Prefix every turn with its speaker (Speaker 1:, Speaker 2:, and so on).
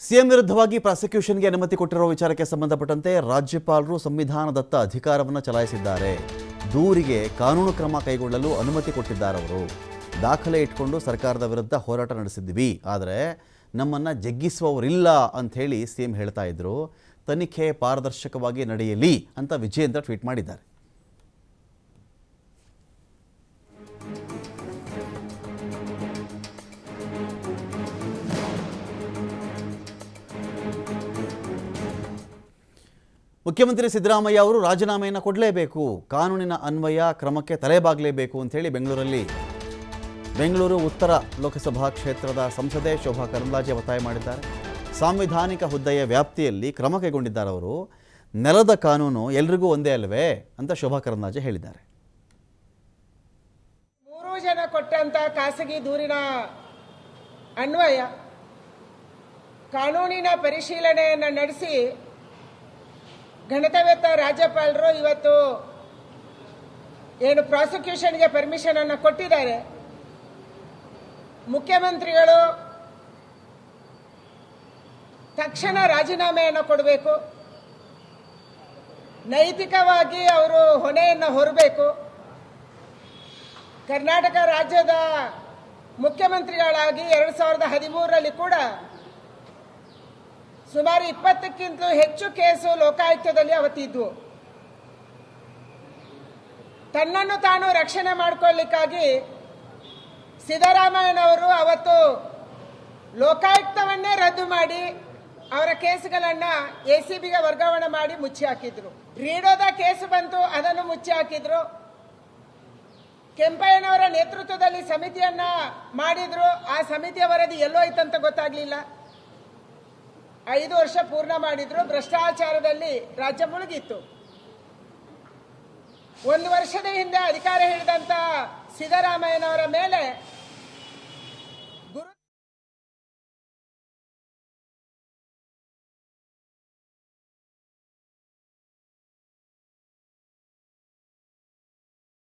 Speaker 1: CM ವಿರುದ್ಧವಾಗಿ ಪ್ರಾಸಿಕ್ಯೂಷನ್ಗೆ ಅನುಮತಿ ಕೊಟ್ಟಿರುವ ವಿಚಾರಕ್ಕೆ ಸಂಬಂಧಪಟ್ಟಂತೆ ರಾಜ್ಯಪಾಲರು ಸಂವಿಧಾನದತ್ತ ಅಧಿಕಾರವನ್ನು ಚಲಾಯಿಸಿದ್ದಾರೆ. ದೂರಿಗೆ ಕಾನೂನು ಕ್ರಮ ಕೈಗೊಳ್ಳಲು ಅನುಮತಿ ಕೊಟ್ಟಿದ್ದಾರೆ ಅವರು. ದಾಖಲೆ ಇಟ್ಕೊಂಡು ಸರ್ಕಾರದ ವಿರುದ್ಧ ಹೋರಾಟ ನಡೆಸಿದ್ವಿ ಆದರೆ ನಮ್ಮನ್ನು ಜಗ್ಗಿಸುವವರಿಲ್ಲ ಅಂಥೇಳಿ ಸಿಎಂ ಹೇಳ್ತಾ ಇದ್ರು. ತನಿಖೆ ಪಾರದರ್ಶಕವಾಗಿ ನಡೆಯಲಿ ಅಂತ ವಿಜಯೇಂದ್ರ ಟ್ವೀಟ್ ಮಾಡಿದ್ದಾರೆ. ಮುಖ್ಯಮಂತ್ರಿ ಸಿದ್ದರಾಮಯ್ಯ ಅವರು ರಾಜೀನಾಮೆಯನ್ನು ಕೊಡಲೇಬೇಕು, ಕಾನೂನಿನ ಅನ್ವಯ ಕ್ರಮಕ್ಕೆ ತಲೆಬಾಗಲೇಬೇಕು ಅಂತೇಳಿ ಬೆಂಗಳೂರಲ್ಲಿ ಬೆಂಗಳೂರು ಉತ್ತರ ಲೋಕಸಭಾ ಕ್ಷೇತ್ರದ ಸಂಸದೆ ಶೋಭಾ ಕರಂದ್ಲಾಜೆ ಒತ್ತಾಯ ಮಾಡಿದ್ದಾರೆ. ಸಾಂವಿಧಾನಿಕ ಹುದ್ದೆಯ ವ್ಯಾಪ್ತಿಯಲ್ಲಿ ಕ್ರಮ ಕೈಗೊಂಡಿದ್ದಾರೆ ಅವರು. ನೆಲದ ಕಾನೂನು ಎಲ್ರಿಗೂ ಒಂದೇ ಅಲ್ವೇ ಅಂತ ಶೋಭಾ ಕರಂದ್ಲಾಜೆ ಹೇಳಿದ್ದಾರೆ.
Speaker 2: ಮೂರು ಜನ ಕೊಟ್ಟಂತ ಖಾಸಗಿ ದೂರಿನ ಅನ್ವಯ, ಕಾನೂನಿನ ಪರಿಶೀಲನೆಯನ್ನು ನಡೆಸಿ ಗಣತವ್ಯತ ರಾಜ್ಯಪಾಲರು ಇವತ್ತು ಏನು ಪ್ರಾಸಿಕ್ಯೂಷನ್ಗೆ ಪರ್ಮಿಷನ್ ಅನ್ನು ಕೊಟ್ಟಿದ್ದಾರೆ. ಮುಖ್ಯಮಂತ್ರಿಗಳು ತಕ್ಷಣ ರಾಜೀನಾಮೆಯನ್ನು ಕೊಡಬೇಕು. ನೈತಿಕವಾಗಿ ಅವರು ಹೊಣೆಯನ್ನು ಹೊರಬೇಕು. ಕರ್ನಾಟಕ ರಾಜ್ಯದ ಮುಖ್ಯಮಂತ್ರಿಗಳಾಗಿ ಎರಡು ಸಾವಿರದ ಹದಿಮೂರರಲ್ಲಿ ಕೂಡ ಸುಮಾರು ಇಪ್ಪತ್ತಕ್ಕಿಂತಲೂ ಹೆಚ್ಚು ಕೇಸು ಲೋಕಾಯುಕ್ತದಲ್ಲಿ ಅವತ್ತಿದ್ವು ತನ್ನನ್ನು ತಾನು ರಕ್ಷಣೆ ಮಾಡಿಕೊಳ್ಳಿಕ್ಕಾಗಿ ಸಿದ್ದರಾಮಯ್ಯನವರು ಅವತ್ತು ಲೋಕಾಯುಕ್ತವನ್ನೇ ರದ್ದು ಮಾಡಿ ಅವರ ಕೇಸುಗಳನ್ನು ಎ ಸಿ ಬಿಗೆ ವರ್ಗಾವಣೆ ಮಾಡಿ ಮುಚ್ಚಿ ಹಾಕಿದ್ರು. ರೀಡೋದ ಕೇಸು ಬಂತು, ಅದನ್ನು ಮುಚ್ಚಿ ಹಾಕಿದ್ರು. ಕೆಂಪಯ್ಯನವರ ನೇತೃತ್ವದಲ್ಲಿ ಸಮಿತಿಯನ್ನ ಮಾಡಿದ್ರು. ಆ ಸಮಿತಿಯ ವರದಿ ಎಲ್ಲೋ ಐತಂತ ಗೊತ್ತಾಗ್ಲಿಲ್ಲ. ಐದು ವರ್ಷ ಪೂರ್ಣ ಮಾಡಿದ್ರು ಭ್ರಷ್ಟಾಚಾರದಲ್ಲಿ ರಾಜ್ಯ ಮುಳುಗಿತ್ತು. ಒಂದು ವರ್ಷದ ಹಿಂದೆ ಅಧಿಕಾರ ಹಿಡಿದಂತ ಸಿದ್ದರಾಮಯ್ಯನವರ ಮೇಲೆ